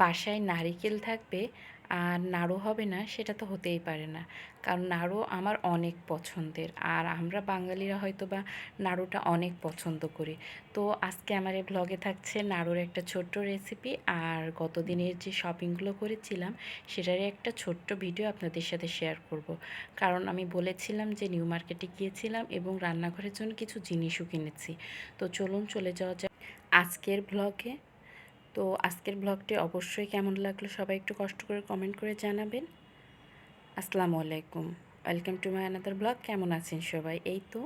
বাসায় নারিকেল থাকবে আর নাড়ু হবে না, সেটা তো হতেই পারে না। কারণ নাড়ু আমার অনেক পছন্দের আর আমরা বাঙালিরা হয়তো বা নাড়ুটা অনেক পছন্দ করি। তো আজকে আমার এই ব্লগে থাকছে নাড়ুর একটা ছোট্ট রেসিপি আর গত দিনের যে শপিংগুলো করেছিলাম, সেটারই একটা ছোট্ট ভিডিও আপনাদের সাথে শেয়ার করব। কারণ আমি বলেছিলাম যে নিউ মার্কেটে গিয়েছিলাম এবং রান্নাঘরের জন্য কিছু জিনিসও কিনেছি। তো চলুন চলে যাওয়া যাক আজকের ব্লগে তো আজকের ব্লগটি অবশ্যই কেমন লাগল সবাই একটু কষ্ট করে কমেন্ট করে জানাবেন। আসসালামু আলাইকুম। Welcome to my another blog কেমন আছেন সবাই? এই তো,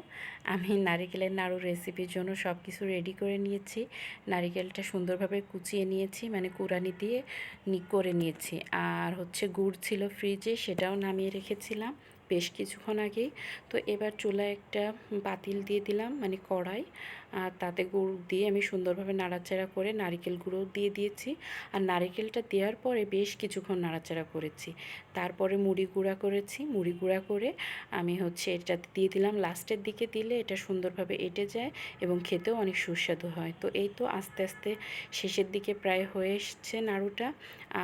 আমি নারিকেলের নাড়ু রেসিপির জন্য সব কিছু রেডি করে নিয়েছি। নারিকেলটা সুন্দরভাবে কুচিয়ে নিয়েছি মানে কুড়ানি দিয়ে নি করে নিয়েছি। আর হচ্ছে গুড় ছিল ফ্রিজে সেটাও নামিয়ে রেখেছিলাম বেশ কিছুক্ষণ আগেই। তো এবার চুলায় একটা পাতিল দিয়ে দিলাম মানে কড়াই। আর তাতে গুড় দিয়ে আমি সুন্দরভাবে নাড়াচাড়া করে নারিকেল গুঁড়ো দিয়ে দিয়েছি। আর নারিকেলটা দেওয়ার পরে বেশ কিছুক্ষণ নাড়াচাড়া করেছি। তারপরে মুড়ি গুঁড়া করেছি। মুড়ি গুঁড়া করে আমি হচ্ছে এটা দিয়ে দিলাম। লাস্টের দিকে দিলে এটা সুন্দরভাবে এটে যায় এবং খেতেও অনেক সুস্বাদু হয়। তো এই তো আস্তে আস্তে শেষের দিকে প্রায় হয়ে এসছে নাড়ুটা।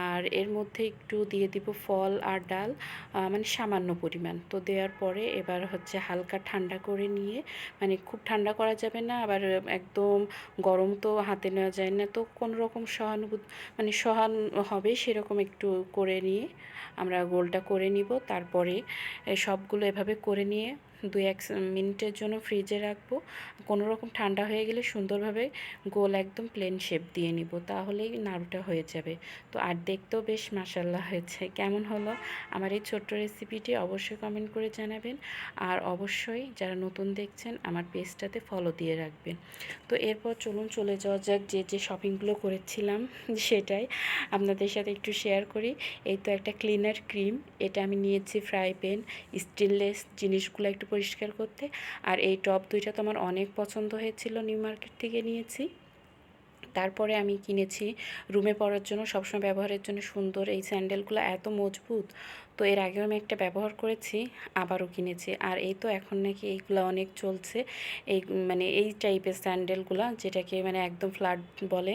আর এর মধ্যে একটু দিয়ে দিব ফল আর ডাল মানে সামান্য পরিমাণ। তো দেওয়ার পরে এবার হচ্ছে হালকা ঠান্ডা করে নিয়ে মানে খুব ঠান্ডা করা যাবে না, আবার একদম গরম তো হাতে নেওয়া যায় না। তো কোনো রকম সহানুভূতি মানে সহান হবে সেরকম একটু করে নিয়ে আমরা গোলটা করে নিব। তারপরে সবগুলো এভাবে করে নিয়ে দু এক মিনিটের জন্য ফ্রিজে রাখব। কোনো রকম ঠান্ডা হয়ে গেলে সুন্দরভাবে গোল একদম প্লেন শেপ দিয়ে নিব, তাহলেই নাড়ুটা হয়ে যাবে। তো আর দেখতেও বেশ মাসাল্লা হয়েছে। কেমন হলো আমার এই ছোট্ট রেসিপিটি অবশ্যই কমেন্ট করে জানাবেন। আর অবশ্যই যারা নতুন দেখছেন, আমার পেজটাতে ফলো দিয়ে রাখবেন। তো এরপর চলুন চলে যাওয়া যাক যে যে শপিংগুলো করেছিলাম সেটাই আপনাদের সাথে একটু শেয়ার করি। এই তো একটা ক্লিনার ক্রিম এটা আমি নিয়েছি ফ্রাই প্যান স্টেনলেস জিনিসগুলো একটু পরিষ্কার করতে। আর এই টপ দুইটা তো আমার অনেক পছন্দ হয়েছিল নিউ মার্কেট থেকে নিয়েছি। তারপরে আমি কিনেছি রুমে পরার জন্য, সবসময় ব্যবহারের জন্য সুন্দর। এই স্যান্ডেলগুলো এত মজবুত, তো এর আগেও আমি একটা ব্যবহার করেছি, আবারও কিনেছি। আর এই তো এখন নাকি এইগুলো অনেক চলছে। এই মানে এই টাইপের স্যান্ডেলগুলো, যেটাকে মানে একদম ফ্ল্যাট বলে।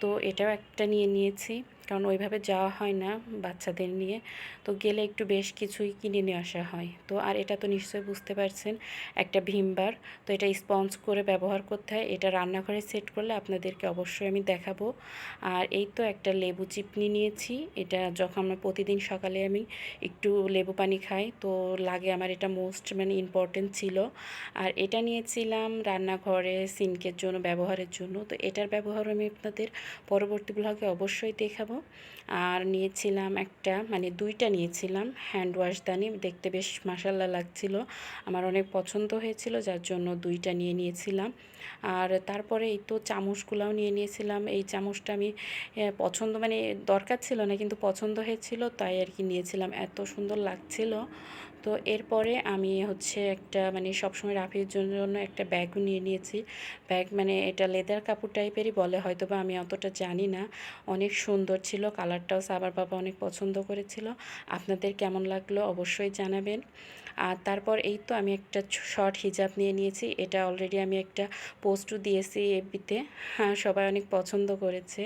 তো এটাও একটা নিয়ে নিয়েছি। কারণ ওইভাবে যাওয়া হয় না বাচ্চাদের নিয়ে। তো গেলে একটু বেশ কিছুই কিনে নিয়ে আসা হয়। তো আর এটা তো নিশ্চয়ই বুঝতে পারছেন, একটা ভীমবার। তো এটা স্পঞ্জ করে ব্যবহার করতে হয়। এটা রান্নাঘরে সেট করলে আপনাদেরকে অবশ্যই আমি দেখাবো। আর এই তো একটা লেবু চিপনি নিয়েছি। এটা যখন আমরা প্রতিদিন সকালে আমি একটু লেবু পানি খাই, তো লাগে আমার এটা মোস্ট মানে ইম্পর্টেন্ট ছিল। আর এটা নিয়েছিলাম রান্নাঘরে সিনকের জন্য, ব্যবহারের জন্য। তো এটার ব্যবহার আমি আপনাদের পরবর্তী ব্লগে অবশ্যই দেখাবো। আর নিয়েছিলাম একটা মানে দুইটা নিয়েছিলাম হ্যান্ড ওয়াশ দানি, দেখতে বেশ মাসাল্লা লাগছিল। আমার অনেক পছন্দ হয়েছিল, যার জন্য দুইটা নিয়ে নিয়েছিলাম। আর তারপরে এই তো চামচগুলাও নিয়ে নিয়েছিলাম। এই চামচটা আমি পছন্দ মানে দরকার ছিল না, কিন্তু পছন্দ হয়েছিল, তাই আর কি নিয়েছিলাম। এত সুন্দর লাগছিল। তো এরপরে আমি হচ্ছে একটা মানে সবসময় রাফির জন্য একটা ব্যাগও নিয়ে নিয়েছি। ব্যাগ মানে এটা লেদার কাপড় টাইপেরই বলে হয়তো বা আমি অতটা জানি না। অনেক সুন্দর ছিল কালারটাও সাবার বাবা অনেক পছন্দ করেছিল। আপনাদের কেমন লাগল অবশ্যই জানাবেন। আর তারপর এই তো আমি একটা শর্ট হিজাব নিয়ে নিয়েছি। এটা অলরেডি আমি একটা পোস্টও দিয়েছি এফবিতে হ্যাঁ সবাই অনেক পছন্দ করেছে।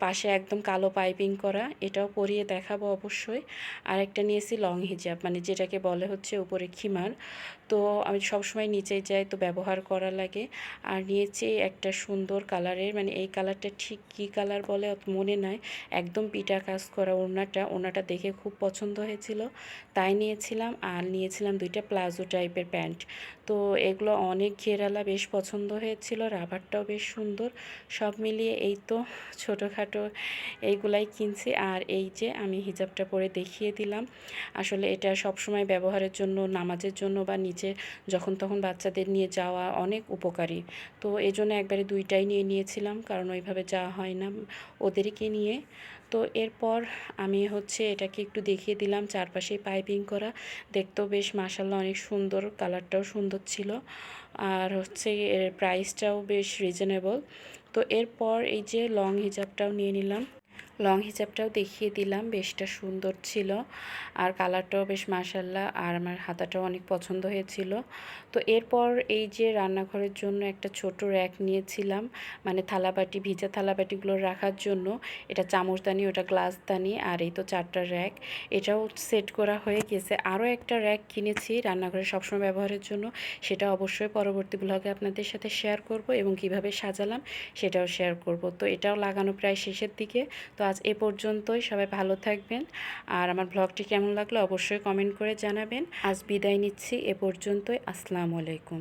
পাশে একদম কালো পাইপিং করা, এটাও পরিয়ে দেখাবো অবশ্যই। আর একটা নিয়েছি লং হিজাব মানে যেটাকে বলে হচ্ছে উপরে খিমার তো আমি সবসময় নিচে যাই, তো ব্যবহার করা লাগে। আর নিয়েছি একটা সুন্দর কালারের মানে এই কালারটা ঠিক কী কালার বলে অত মনে নাই। একদম পিটা কাজ করা ওনাটা ওড়নাটা দেখে খুব পছন্দ হয়েছিল। তাই নিয়েছিলাম, আর নিয়েছিলাম দুইটা প্লাজো টাইপের প্যান্ট। তো এগুলো অনেক ঘেরালা বেশ পছন্দ হয়েছিল, রাবারটাও বেশ সুন্দর। সব মিলিয়ে এই তো ছোটোখাটো এইগুলাই কিনছি। আর এই যে আমি হিজাবটা পরে দেখিয়ে দিলাম, আসলে এটা সবসময় ব্যবহারের জন্য, নামাজের জন্য বা নিচে যখন তখন বাচ্চাদের নিয়ে যাওয়া অনেক উপকারী। তো এই জন্য একবারে দুইটাই নিয়ে নিয়েছিলাম, কারণ ওইভাবে যাওয়া হয় না। ওদেরকে নিয়ে তো এরপর আমি হচ্ছে এটাকে একটু দেখিয়ে দিলাম চারপাশে পাইপিং করা। দেখতেও বেশ মাসাল্লাহ অনেক সুন্দর, কালারটাও সুন্দর ছিল। আর হচ্ছে এর প্রাইসটাও বেশ রিজনেবল তো এরপর এই যে লং হিজাবটাও নিয়ে নিলাম। লং হিজাবটাও দেখিয়ে দিলাম, বেশটা সুন্দর ছিল। আর কালারটাও বেশ মাসাল্লাহ আর আমার হাতাটাও অনেক পছন্দ হয়েছিল। তো এরপর এই যে রান্নাঘরের জন্য একটা ছোট র্যাক নিয়েছিলাম মানে থালাবাটি, ভিজা থালাবাটিগুলো রাখার জন্য। এটা চামচদানি ওটা গ্লাসদানি আর এই তো চারটা র্যাক। এটাও সেট করা হয়ে গেছে। আরও একটা র্যাক কিনেছি রান্নাঘরে সবসময় ব্যবহারের জন্য। সেটা অবশ্যই পরবর্তী ব্লগে আপনাদের সাথে শেয়ার করব এবং কীভাবে সাজালাম সেটাও শেয়ার করব। তো এটাও লাগানো প্রায় শেষের দিকে। তো আজ এ পর্যন্তই, সবাই ভালো থাকবেন। আর আমার ব্লগটি কেমন লাগল অবশ্যই কমেন্ট করে জানাবেন। আজ বিদায় নিচ্ছি, এ পর্যন্তই, আসসালামু আলাইকুম।